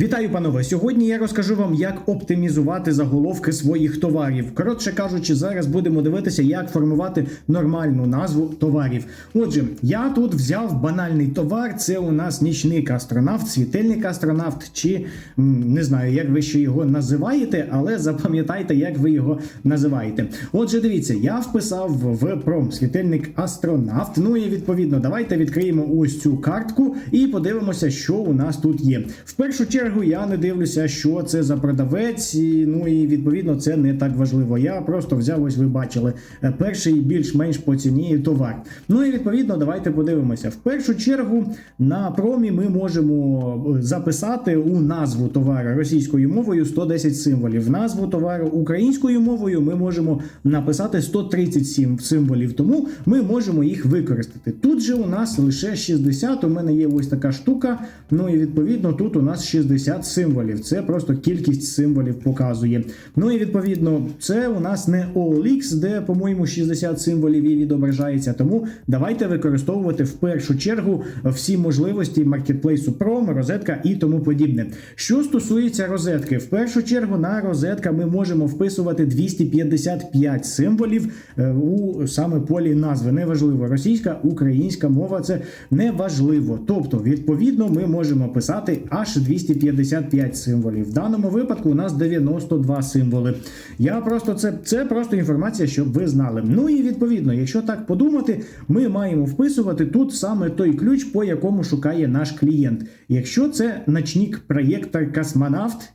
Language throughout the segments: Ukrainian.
Вітаю, панове! Сьогодні я розкажу вам, як оптимізувати заголовки своїх товарів. Коротше кажучи, зараз будемо дивитися, як формувати нормальну назву товарів. Отже, я тут взяв банальний товар. Це у нас нічник астронавт, світильник астронавт, чи не знаю, як ви ще його називаєте, але запам'ятайте, як ви його називаєте. Отже, дивіться, я вписав в пром світильник астронавт. Ну і відповідно, давайте відкриємо ось цю картку і подивимося, що у нас тут є. В першу чергу я не дивлюся, що це за продавець. і, Ну і відповідно це не так важливо. Я просто взяв, ось ви бачили, е, перший більш-менш по ціні товар. Ну і відповідно, давайте подивимося. В першу чергу на промі ми можемо е, записати у назву товару російською мовою 110 символів. В назву товару українською мовою ми можемо написати 137 символів, тому ми можемо їх використати. Тут же у нас лише 60, У мене є ось така штука. Ну і відповідно тут у нас 60 символів. Це просто кількість символів показує. Ну і відповідно, це у нас не OLX, де, по-моєму, 60 символів і відображається. Тому давайте використовувати в першу чергу всі можливості маркетплейсу Prom, розетка і тому подібне. Що стосується розетки, в першу чергу на розетка ми можемо вписувати 255 символів е, у саме полі назви. Неважливо, російська, українська мова це неважливо. Тобто, відповідно, ми можемо писати аж 255 символів. В даному випадку у нас 92 символи. Я просто це, це просто інформація, щоб ви знали. Ну і відповідно, якщо так подумати, ми маємо вписувати тут саме той ключ, по якому шукає наш клієнт. Якщо це ночник проєктор космонавт.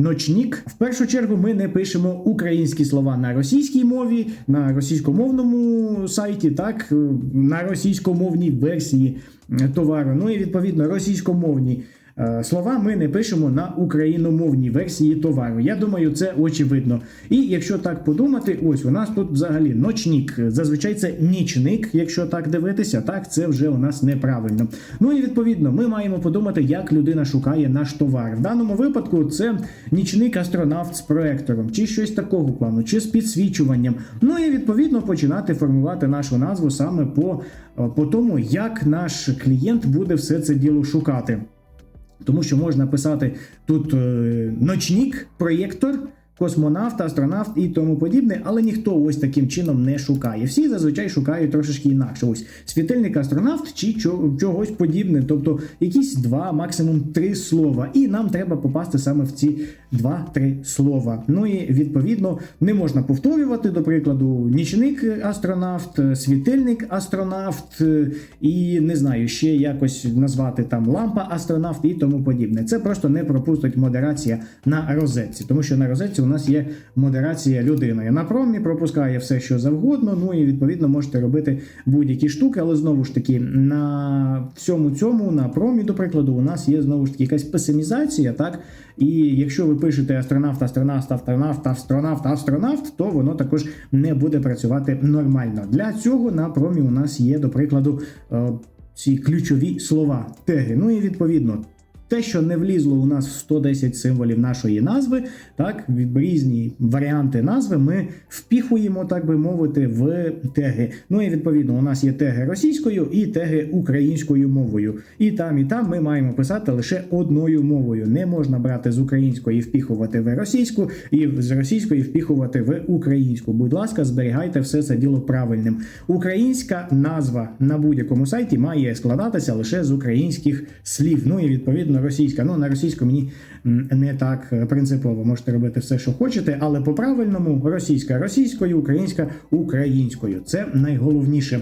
Ночник. В першу чергу ми не пишемо українські слова на російській мові, на російськомовному сайті, так, на російськомовній версії е, товару. Ну і відповідно російськомовні. Е, Слова ми не пишемо на україномовній версії товару. Я думаю, це очевидно. І якщо так подумати, ось у нас тут взагалі ночник. Зазвичай це нічник, якщо так дивитися, так це вже у нас неправильно. Ну і відповідно, ми маємо подумати, як людина шукає наш товар. В даному випадку це нічник астронавт з проектором, чи щось такого плану, чи з підсвічуванням. Ну і відповідно починати формувати нашу назву саме по, по тому, як наш клієнт буде все це діло шукати. Тому що можна писати тут е, ночник, проєктор, космонавт, астронавт і тому подібне, але ніхто ось таким чином не шукає. Всі зазвичай шукають трошечки інакше. Ось світильник астронавт чи чогось подібне, тобто якісь два, максимум три слова. І нам треба попасти саме в ці два-три слова. Ну і відповідно не можна повторювати, до прикладу, нічник астронавт, світильник астронавт е, і не знаю, ще якось назвати там лампа астронавт і тому подібне. Це просто не пропустить модерація на розетці, тому що на розетці у нас є модерація людиною. На промі пропускає все, що завгодно. Ну і відповідно можете робити будь-які штуки, але знову ж таки на всьому цьому, на промі, до прикладу, у нас є знову ж таки якась песимізація, так. І якщо ви пишете астронавт, астронавт, астронавт, астронавт, астронавт, то воно також не буде працювати нормально. Для цього на промі у нас є, до прикладу, е, ці ключові слова теги. Ну і відповідно. Те, що не влізло у нас в 110 символів нашої назви, так, в різні варіанти назви ми впіхуємо, так би мовити, в теги. Ну і відповідно, у нас є теги російською і теги українською мовою. І там, і там ми маємо писати лише одною мовою. Не можна брати з української впіхувати в російську, і з російської впіхувати в українську. Будь ласка, зберігайте все це діло правильним. Українська назва на будь-якому сайті має складатися лише з українських слів. Ну і відповідно російська. Ну на російську мені не так е, принципово. Можете робити все, що хочете, але по правильному російська російською, українська українською. Це найголовніше.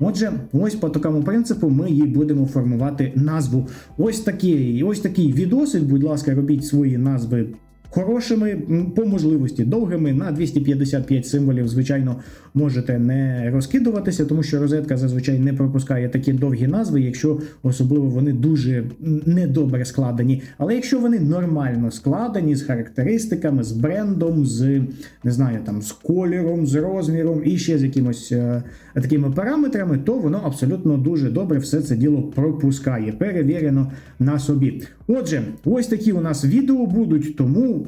Отже, ось по такому принципу ми їй будемо формувати назву. Ось такий, ось такий відосик. Будь ласка, робіть свої назви. Хорошими по можливості довгими на 255 символів, звичайно, можете не розкидуватися, тому що розетка зазвичай не пропускає такі довгі назви, якщо особливо вони дуже недобре складені. Але якщо вони нормально складені з характеристиками, з брендом, з не знаю, там з кольором, з розміром і ще з якимось е, такими параметрами, то воно абсолютно дуже добре все це діло пропускає. Перевірено на собі. Отже, ось такі у нас відео будуть, тому.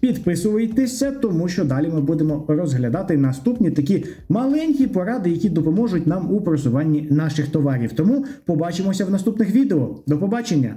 Підписуйтеся, тому що далі ми будемо розглядати наступні такі маленькі поради, які допоможуть нам у просуванні наших товарів. Тому побачимося в наступних відео. До побачення!